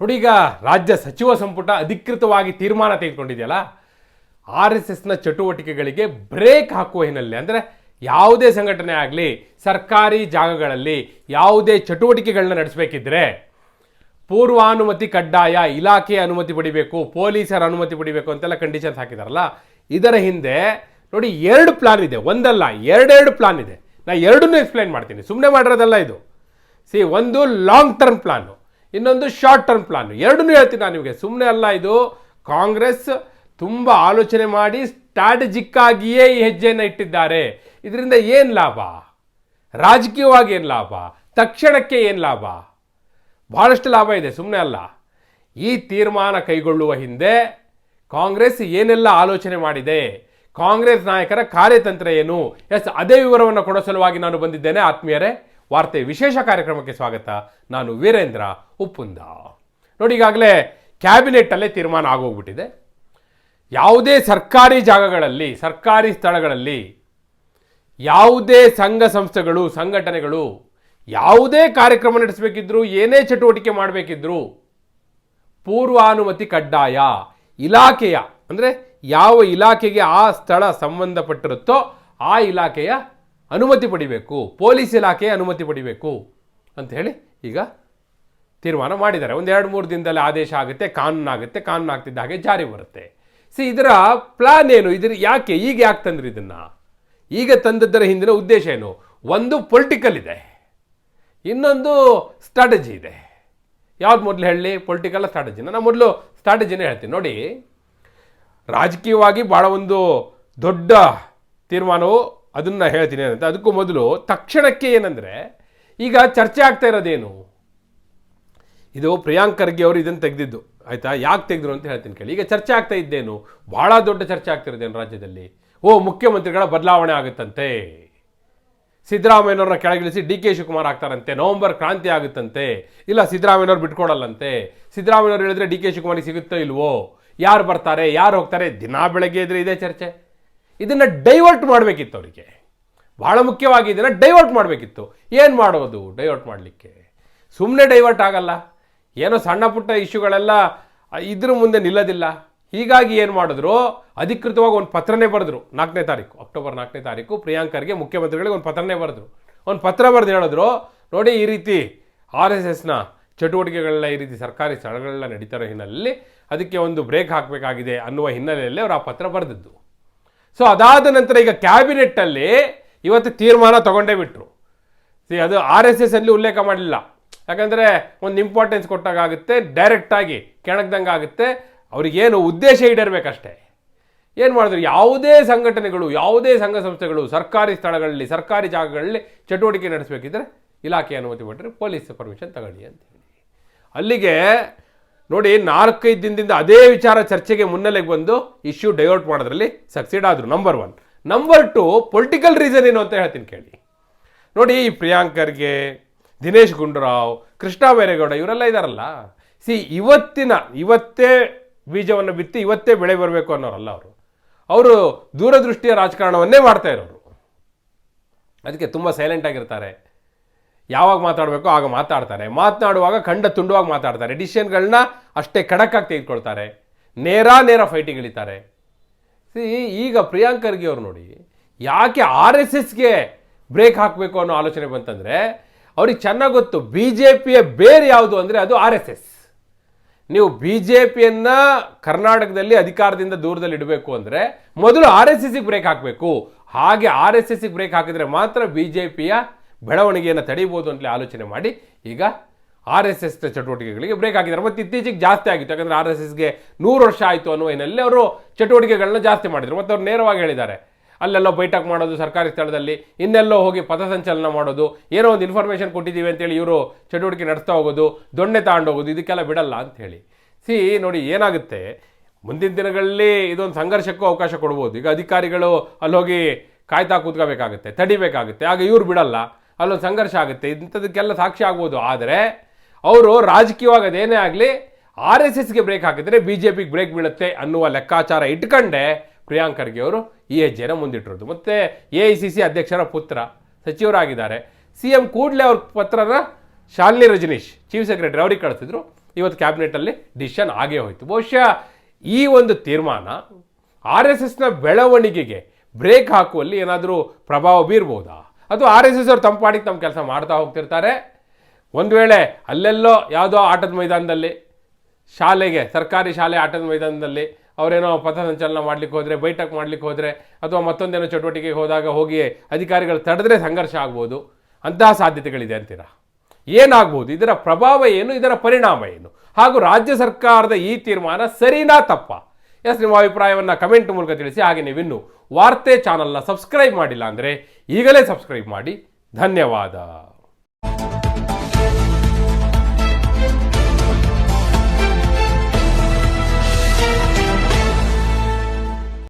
ನೋಡಿ ಈಗ ರಾಜ್ಯ ಸಚಿವ ಸಂಪುಟ ಅಧಿಕೃತವಾಗಿ ತೀರ್ಮಾನ ತೆಗೆದುಕೊಂಡಿದೆಯಲ್ಲ, ಆರ್ ಎಸ್ ಎಸ್ನ ಚಟುವಟಿಕೆಗಳಿಗೆ ಬ್ರೇಕ್ ಹಾಕುವ ಹಿನ್ನೆಲೆ, ಅಂದರೆ ಯಾವುದೇ ಸಂಘಟನೆ ಆಗಲಿ, ಸರ್ಕಾರಿ ಜಾಗಗಳಲ್ಲಿ ಯಾವುದೇ ಚಟುವಟಿಕೆಗಳನ್ನ ನಡೆಸಬೇಕಿದ್ರೆ ಪೂರ್ವಾನುಮತಿ ಕಡ್ಡಾಯ ಇಲಾಖೆಯ ಅನುಮತಿ ಪಡಿಬೇಕು, ಪೊಲೀಸರ ಅನುಮತಿ ಪಡಿಬೇಕು ಅಂತೆಲ್ಲ ಕಂಡೀಷನ್ಸ್ ಹಾಕಿದಾರಲ್ಲ, ಇದರ ಹಿಂದೆ ನೋಡಿ ಎರಡು ಪ್ಲಾನ್ ಇದೆ. ಒಂದಲ್ಲ, ಎರಡೆರಡು ಪ್ಲಾನ್ ಇದೆ. ನಾ ಎರಡನ್ನೂ ಎಕ್ಸ್ಪ್ಲೈನ್ ಮಾಡ್ತೀನಿ. ಸುಮ್ಮನೆ ಮಾಡಿರೋದಲ್ಲ ಇದು. ಸಿ ಒಂದು ಲಾಂಗ್ ಟರ್ಮ್ ಪ್ಲಾನು ಇನ್ನೊಂದು ಶಾರ್ಟ್ ಟರ್ಮ್ ಪ್ಲಾನ್ ಎರಡನ್ನೂ ಹೇಳ್ತೀನಿ ನಾನು ನಿಮಗೆ. ಸುಮ್ಮನೆ ಅಲ್ಲ ಇದು. ಕಾಂಗ್ರೆಸ್ ತುಂಬ ಆಲೋಚನೆ ಮಾಡಿ ಸ್ಟ್ರಾಟಜಿಕ್ ಆಗಿಯೇ ಈ ಹೆಜ್ಜೆಯನ್ನು ಇಟ್ಟಿದ್ದಾರೆ. ಇದರಿಂದ ಏನು ಲಾಭ? ರಾಜಕೀಯವಾಗಿ ಏನು ಲಾಭ? ತಕ್ಷಣಕ್ಕೆ ಏನು ಲಾಭ? ಭಾಳಷ್ಟು ಲಾಭ ಇದೆ. ಸುಮ್ಮನೆ ಅಲ್ಲ. ಈ ತೀರ್ಮಾನ ಕೈಗೊಳ್ಳುವ ಹಿಂದೆ ಕಾಂಗ್ರೆಸ್ ಏನೆಲ್ಲ ಆಲೋಚನೆ ಮಾಡಿದೆ? ಕಾಂಗ್ರೆಸ್ ನಾಯಕರ ಕಾರ್ಯತಂತ್ರ ಏನು? ಎಸ್, ಅದೇ ವಿವರವನ್ನು ಕೊಡೋ ಸಲುವಾಗಿ ನಾನು ಬಂದಿದ್ದೇನೆ. ಆತ್ಮೀಯರೇ ವಾರ್ತೆ ವಿಶೇಷ ಕಾರ್ಯಕ್ರಮಕ್ಕೆ ಸ್ವಾಗತ. ನಾನು ವೀರೇಂದ್ರ ಉಪ್ಪುಂದ. ನೋಡಿ, ಈಗಾಗಲೇ ಕ್ಯಾಬಿನೆಟ್ಟಲ್ಲೇ ತೀರ್ಮಾನ ಆಗೋಗ್ಬಿಟ್ಟಿದೆ. ಯಾವುದೇ ಸರ್ಕಾರಿ ಜಾಗಗಳಲ್ಲಿ, ಸರ್ಕಾರಿ ಸ್ಥಳಗಳಲ್ಲಿ ಯಾವುದೇ ಸಂಘ ಸಂಸ್ಥೆಗಳು, ಸಂಘಟನೆಗಳು ಯಾವುದೇ ಕಾರ್ಯಕ್ರಮ ನಡೆಸಬೇಕಿದ್ರು, ಏನೇ ಚಟುವಟಿಕೆ ಮಾಡಬೇಕಿದ್ರು ಪೂರ್ವಾನುಮತಿ ಕಡ್ಡಾಯ. ಇಲಾಖೆಯ, ಅಂದರೆ ಯಾವ ಇಲಾಖೆಗೆ ಆ ಸ್ಥಳ ಸಂಬಂಧಪಟ್ಟಿರುತ್ತೋ ಆ ಇಲಾಖೆಯ ಅನುಮತಿ ಪಡಿಬೇಕು, ಪೊಲೀಸ್ ಇಲಾಖೆ ಅನುಮತಿ ಪಡಿಬೇಕು ಅಂತ ಹೇಳಿ ಈಗ ತೀರ್ಮಾನ ಮಾಡಿದ್ದಾರೆ. ಒಂದು ಎರಡು ಮೂರು ದಿನದಲ್ಲಿ ಆದೇಶ ಆಗುತ್ತೆ, ಕಾನೂನು ಆಗುತ್ತೆ, ಕಾನೂನು ಆಗ್ತಿದ್ದ ಹಾಗೆ ಜಾರಿ ಬರುತ್ತೆ. ಸಿ ಇದರ ಪ್ಲಾನ್ ಏನು? ಇದ್ರ ಯಾಕೆ, ಈಗ ಯಾಕೆ ತಂದ್ರಿ ಇದನ್ನು? ಈಗ ತಂದದ್ದರ ಹಿಂದಿನ ಉದ್ದೇಶ ಏನು? ಒಂದು ಪೊಲಿಟಿಕಲ್ ಇದೆ. ಇನ್ನೊಂದು ಸ್ಟ್ರಾಟಜಿ ಇದೆ. ಯಾವ್ದು ಮೊದಲು ಹೇಳಿ? ಪೊಲಿಟಿಕಲ್ ಸ್ಟ್ರಾಟಜಿನ ನಾನು ಮೊದಲು ಸ್ಟ್ರಾಟಜಿನೇ ಹೇಳ್ತೀನಿ. ನೋಡಿ, ರಾಜಕೀಯವಾಗಿ ಭಾಳ ಒಂದು ದೊಡ್ಡ ತೀರ್ಮಾನವು ಅದನ್ನು ಹೇಳ್ತೀನಿ ಏನಂತ ಅದಕ್ಕೂ ಮೊದಲು ತಕ್ಷಣಕ್ಕೆ ಏನಂದರೆ, ಈಗ ಚರ್ಚೆ ಆಗ್ತಾ ಇರೋದೇನು? ಇದು ಪ್ರಿಯಾಂಕ್ ಖರ್ಗೆ ಅವರು ಇದನ್ನು ತೆಗೆದಿದ್ದು, ಆಯಿತಾ? ಯಾಕೆ ತೆಗೆದ್ರು ಅಂತ ಹೇಳ್ತೀನಿ ಕೇಳಿ. ಈಗ ಚರ್ಚೆ ಆಗ್ತಾ ಇದ್ದೇನು? ಭಾಳ ದೊಡ್ಡ ಚರ್ಚೆ ಆಗ್ತಿರೋದೇನು ರಾಜ್ಯದಲ್ಲಿ? ಓ, ಮುಖ್ಯಮಂತ್ರಿಗಳ ಬದಲಾವಣೆ ಆಗುತ್ತಂತೆ. ಸಿದ್ದರಾಮಯ್ಯನವ್ರನ್ನ ಕೆಳಗಿಳಿಸಿ ಡಿ ಕೆ ಶಿವಕುಮಾರ್ ಆಗ್ತಾರಂತೆ. ನವಂಬರ್ ಕ್ರಾಂತಿ ಆಗುತ್ತಂತೆ. ಇಲ್ಲ, ಸಿದ್ದರಾಮಯ್ಯನವ್ರು ಬಿಟ್ಕೊಡಲ್ಲಂತೆ. ಸಿದ್ದರಾಮಯ್ಯನವ್ರು ಹೇಳಿದ್ರೆ ಡಿ ಕೆ ಶಿವಕುಮಾರಿಗೆ ಸಿಗುತ್ತೋ ಇಲ್ವೋ? ಯಾರು ಬರ್ತಾರೆ? ಯಾರು ಹೋಗ್ತಾರೆ? ದಿನಾ ಬೆಳಗ್ಗೆ ಇದ್ರೆ ಇದೇ ಚರ್ಚೆ. ಇದನ್ನು ಡೈವರ್ಟ್ ಮಾಡಬೇಕಿತ್ತು ಅವರಿಗೆ. ಬಹಳ ಮುಖ್ಯವಾಗಿ ಇದನ್ನು ಡೈವರ್ಟ್ ಮಾಡಬೇಕಿತ್ತು. ಏನು ಮಾಡೋದು? ಡೈವರ್ಟ್ ಮಾಡಲಿಕ್ಕೆ. ಸುಮ್ಮನೆ ಡೈವರ್ಟ್ ಆಗಲ್ಲ. ಏನೋ ಸಣ್ಣ ಪುಟ್ಟ ಇಶ್ಯೂಗಳೆಲ್ಲ ಇದ್ರ ಮುಂದೆ ನಿಲ್ಲೋದಿಲ್ಲ. ಹೀಗಾಗಿ ಏನು ಮಾಡಿದ್ರು? ಅಧಿಕೃತವಾಗಿ ಒಂದು ಪತ್ರನೇ ಬರೆದ್ರು. ನಾಲ್ಕನೇ ತಾರೀಕು, ಅಕ್ಟೋಬರ್ ನಾಲ್ಕನೇ ತಾರೀಕು ಪ್ರಿಯಾಂಕರ್ಗೆ ಮುಖ್ಯಮಂತ್ರಿಗಳಿಗೆ ಒಂದು ಪತ್ರನೇ ಬರೆದ್ರು. ಒಂದು ಪತ್ರ ಬರೆದು ಹೇಳಿದ್ರು, ನೋಡಿ ಈ ರೀತಿ ಆರ್ ಎಸ್ ಎಸ್ನ ಚಟುವಟಿಕೆಗಳೆಲ್ಲ ಈ ರೀತಿ ಸರ್ಕಾರಿ ಸ್ಥಳಗಳೆಲ್ಲ ನಡೀತಾರೋ ಹಿನ್ನೆಲೆಯಲ್ಲಿ ಅದಕ್ಕೆ ಒಂದು ಬ್ರೇಕ್ ಹಾಕಬೇಕಾಗಿದೆ ಅನ್ನುವ ಹಿನ್ನೆಲೆಯಲ್ಲಿ ಅವರು ಆ ಪತ್ರ ಬರೆದಿದ್ದು. ಸೊ ಅದಾದ ನಂತರ ಈಗ ಕ್ಯಾಬಿನೆಟ್ಟಲ್ಲಿ ಇವತ್ತು ತೀರ್ಮಾನ ತಗೊಂಡೇ ಬಿಟ್ರು. ಸಿ ಅದು ಆರ್ ಎಸ್ ಎಸ್ ಅಲ್ಲಿ ಉಲ್ಲೇಖ ಮಾಡಲಿಲ್ಲ. ಯಾಕಂದರೆ ಒಂದು ಇಂಪಾರ್ಟೆನ್ಸ್ ಕೊಟ್ಟಾಗುತ್ತೆ ಡೈರೆಕ್ಟಾಗಿ ಕೆಣಕ್ದಂಗೆ ಆಗುತ್ತೆ. ಅವ್ರಿಗೇನು ಉದ್ದೇಶ ಈಡೇರಬೇಕಷ್ಟೇ. ಏನು ಮಾಡಿದ್ರು? ಯಾವುದೇ ಸಂಘಟನೆಗಳು, ಯಾವುದೇ ಸಂಘ ಸಂಸ್ಥೆಗಳು ಸರ್ಕಾರಿ ಸ್ಥಳಗಳಲ್ಲಿ, ಸರ್ಕಾರಿ ಜಾಗಗಳಲ್ಲಿ ಚಟುವಟಿಕೆ ನಡೆಸಬೇಕಿದ್ರೆ ಇಲಾಖೆ ಅನುಮತಿ ಕೊಟ್ಟರೆ ಪೊಲೀಸ್ ಪರ್ಮಿಷನ್ ತಗೊಳ್ಳಿ ಅಂತ ಹೇಳಿ. ಅಲ್ಲಿಗೆ ನೋಡಿ ನಾಲ್ಕೈದು ದಿನದಿಂದ ಅದೇ ವಿಚಾರ ಚರ್ಚೆಗೆ ಮುನ್ನೆಲೆಗೆ ಬಂದು ಇಶ್ಯೂ ಡೈವರ್ಟ್ ಮಾಡೋದ್ರಲ್ಲಿ ಸಕ್ಸೀಡ್ ಆದರು number one number two political reason ಏನು ಅಂತ ಹೇಳ್ತೀನಿ ಕೇಳಿ. ನೋಡಿ ಈ ಪ್ರಿಯಾಂಕರ್ಗೆ, ದಿನೇಶ್ ಗುಂಡೂರಾವ್, ಕೃಷ್ಣ ಬೈರೇಗೌಡ ಇವರೆಲ್ಲ ಇದ್ದಾರಲ್ಲ ಸಿ ಇವತ್ತಿನ, ಇವತ್ತೇ ಬೀಜವನ್ನು ಬಿತ್ತಿ ಇವತ್ತೇ ಬೆಳೆ ಬರಬೇಕು ಅನ್ನೋರಲ್ಲ ಅವರು. ಅವರು ದೂರದೃಷ್ಟಿಯ ರಾಜಕಾರಣವನ್ನೇ ಮಾಡ್ತಾ ಇರೋರು. ಅದಕ್ಕೆ ತುಂಬ ಸೈಲೆಂಟ್ ಆಗಿರ್ತಾರೆ. ಯಾವಾಗ ಮಾತಾಡಬೇಕು ಆಗ ಮಾತಾಡ್ತಾರೆ. ಮಾತನಾಡುವಾಗ ಖಂಡ ತುಂಡುವಾಗಿ ಮಾತಾಡ್ತಾರೆ. ಡಿಸಿಷನ್ಗಳನ್ನ ಅಷ್ಟೇ ಖಡಕ್ಕಾಗಿ ತೆಗೆದುಕೊಳ್ತಾರೆ. ನೇರ ನೇರ ಫೈಟಿಂಗ್ ಇಳಿತಾರೆ ಸಿ ಈಗ ಪ್ರಿಯಾಂಕ್ ಖರ್ಗೆ ಅವ್ರು ನೋಡಿ, ಯಾಕೆ ಆರ್ ಎಸ್ ಎಸ್ಗೆ ಬ್ರೇಕ್ ಹಾಕಬೇಕು ಅನ್ನೋ ಆಲೋಚನೆ ಬಂತಂದರೆ, ಅವ್ರಿಗೆ ಚೆನ್ನಾಗಿ ಗೊತ್ತು, ಬಿ ಜೆ ಪಿಯ ಬೇರೆ ಯಾವುದು ಅಂದರೆ ಅದು ಆರ್ ಎಸ್ ಎಸ್. ನೀವು ಬಿ ಜೆ ಪಿಯನ್ನು ಕರ್ನಾಟಕದಲ್ಲಿ ಅಧಿಕಾರದಿಂದ ದೂರದಲ್ಲಿ ಇಡಬೇಕು ಅಂದರೆ ಮೊದಲು ಆರ್ ಎಸ್ ಎಸ್ಗೆ ಬ್ರೇಕ್ ಹಾಕಬೇಕು. ಹಾಗೆ ಆರ್ ಎಸ್ ಎಸ್ಗೆ ಬ್ರೇಕ್ ಹಾಕಿದರೆ ಮಾತ್ರ ಬಿ ಜೆ ಪಿಯ ಬೆಳವಣಿಗೆಯನ್ನು ತಡೀಬೋದು ಅಂತಲೇ ಆಲೋಚನೆ ಮಾಡಿ, ಈಗ ಆರ್ ಎಸ್ ಎಸ್ ಚಟುವಟಿಕೆಗಳಿಗೆ ಬ್ರೇಕ್ ಆಗಿದ್ದಾರೆ ಮತ್ತು ಇತ್ತೀಚೆಗೆ ಜಾಸ್ತಿ ಆಗಿತ್ತು. ಯಾಕಂದರೆ ಆರ್ ಎಸ್ ಎಸ್ಗೆ ನೂರು ವರ್ಷ ಆಯಿತು ಅನ್ನುವ ಹಿನ್ನೆಲೆ ಅವರು ಚಟುವಟಿಕೆಗಳನ್ನ ಜಾಸ್ತಿ ಮಾಡಿದರು. ಮತ್ತು ಅವ್ರು ನೇರವಾಗಿ ಹೇಳಿದ್ದಾರೆ. ಅಲ್ಲೆಲ್ಲೋ ಬೈಠಕ್ ಮಾಡೋದು, ಸರ್ಕಾರಿ ಸ್ಥಳದಲ್ಲಿ ಇನ್ನೆಲ್ಲೋ ಹೋಗಿ ಪಥಸಂಚಲನ ಮಾಡೋದು, ಏನೋ ಒಂದು ಇನ್ಫಾರ್ಮೇಷನ್ ಕೊಟ್ಟಿದ್ದೀವಿ ಅಂತೇಳಿ ಇವರು ಚಟುವಟಿಕೆ ನಡೆಸ್ತಾ ಹೋಗೋದು, ದೊಣ್ಣೆ ತಗೊಂಡೋಗೋದು ಇದಕ್ಕೆಲ್ಲ ಬಿಡಲ್ಲ ಅಂತ ಹೇಳಿ. ಸಿ, ನೋಡಿ ಏನಾಗುತ್ತೆ? ಮುಂದಿನ ದಿನಗಳಲ್ಲಿ ಇದೊಂದು ಸಂಘರ್ಷಕ್ಕೂ ಅವಕಾಶ ಕೊಡ್ಬೋದು. ಈಗ ಅಧಿಕಾರಿಗಳು ಅಲ್ಲಿ ಹೋಗಿ ಕಾಯ್ತಾ ಕೂತ್ಕೋಬೇಕಾಗುತ್ತೆ, ತಡಿಬೇಕಾಗುತ್ತೆ. ಆಗ ಇವ್ರು ಬಿಡಲ್ಲ. ಅಲ್ಲೊಂದು ಸಂಘರ್ಷ ಆಗುತ್ತೆ. ಇಂಥದಕ್ಕೆಲ್ಲ ಸಾಕ್ಷಿ ಆಗ್ಬೋದು. ಆದರೆ ಅವರು ರಾಜಕೀಯವಾಗಿ ಅದೇನೇ ಆಗಲಿ, ಆರ್ ಎಸ್ ಎಸ್ಗೆ ಬ್ರೇಕ್ ಹಾಕಿದರೆ ಬಿ ಜೆ ಪಿಗೆ ಬ್ರೇಕ್ ಬೀಳುತ್ತೆ ಅನ್ನುವ ಲೆಕ್ಕಾಚಾರ ಇಟ್ಕೊಂಡೆ ಪ್ರಿಯಾಂಕ್ ಖರ್ಗೆ ಅವರು ಈ ಹೆಜ್ಜೆನ ಮುಂದಿಟ್ಟಿರೋದು. ಮತ್ತು ಎ ಐ ಸಿ ಸಿ ಅಧ್ಯಕ್ಷರ ಪುತ್ರ ಸಚಿವರಾಗಿದ್ದಾರೆ. ಸಿ ಎಂ ಕೂಡಲೇ ಅವ್ರ ಪತ್ರನ ಶಾಲಿನಿ ರಜನೀಶ್ ಚೀಫ್ ಸೆಕ್ರೆಟರಿ ಅವ್ರಿಗೆ ಕಳಿಸಿದ್ರು. ಇವತ್ತು ಕ್ಯಾಬಿನೆಟಲ್ಲಿ ಡಿಸಿಷನ್ ಆಗೇ ಹೋಯಿತು. ಬಹುಶಃ ಈ ಒಂದು ತೀರ್ಮಾನ ಆರ್ ಎಸ್ ಎಸ್ನ ಬೆಳವಣಿಗೆಗೆ ಬ್ರೇಕ್ ಹಾಕುವಲ್ಲಿ ಏನಾದರೂ ಪ್ರಭಾವ ಬೀರ್ಬೋದಾ? ಅದು ಆರ್ ಎಸ್ ಎಸ್ ಅವ್ರು ತಂಪಾಡಿಗೆ ಪಾಡಿಗೆ ತಮ್ಮ ಕೆಲಸ ಮಾಡ್ತಾ ಹೋಗ್ತಿರ್ತಾರೆ. ಒಂದು ವೇಳೆ ಅಲ್ಲೆಲ್ಲೋ ಯಾವುದೋ ಆಟದ ಮೈದಾನದಲ್ಲಿ, ಶಾಲೆಗೆ, ಸರ್ಕಾರಿ ಶಾಲೆ ಆಟದ ಮೈದಾನದಲ್ಲಿ ಅವರೇನೋ ಪಥ ಸಂಚಲನ ಮಾಡ್ಲಿಕ್ಕೆ ಹೋದರೆ, ಬೈಠಕ್ ಮಾಡ್ಲಿಕ್ಕೆ ಹೋದರೆ, ಅಥವಾ ಮತ್ತೊಂದೇನೋ ಚಟುವಟಿಕೆಗೆ ಹೋದಾಗ ಹೋಗಿ ಅಧಿಕಾರಿಗಳು ತಡೆದ್ರೆ ಸಂಘರ್ಷ ಆಗ್ಬೋದು. ಅಂತಹ ಸಾಧ್ಯತೆಗಳಿದೆ ಅಂತೀರಾ? ಏನಾಗ್ಬೋದು? ಇದರ ಪ್ರಭಾವ ಏನು? ಇದರ ಪರಿಣಾಮ ಏನು? ಹಾಗೂ ರಾಜ್ಯ ಸರ್ಕಾರದ ಈ ತೀರ್ಮಾನ ಸರಿನಾ ತಪ್ಪ? ಎಸ್, ನಿಮ್ಮ ಅಭಿಪ್ರಾಯವನ್ನು ಕಮೆಂಟ್ ಮೂಲಕ ತಿಳಿಸಿ. ಹಾಗೆ ನೀವಿನ್ನು ವಾರ್ತೆ ಚಾನಲ್ನ ಸಬ್ಸ್ಕ್ರೈಬ್ ಮಾಡಿಲ್ಲ ಅಂದರೆ ಈಗಲೇ ಸಬ್ಸ್ಕ್ರೈಬ್ ಮಾಡಿ. ಧನ್ಯವಾದ.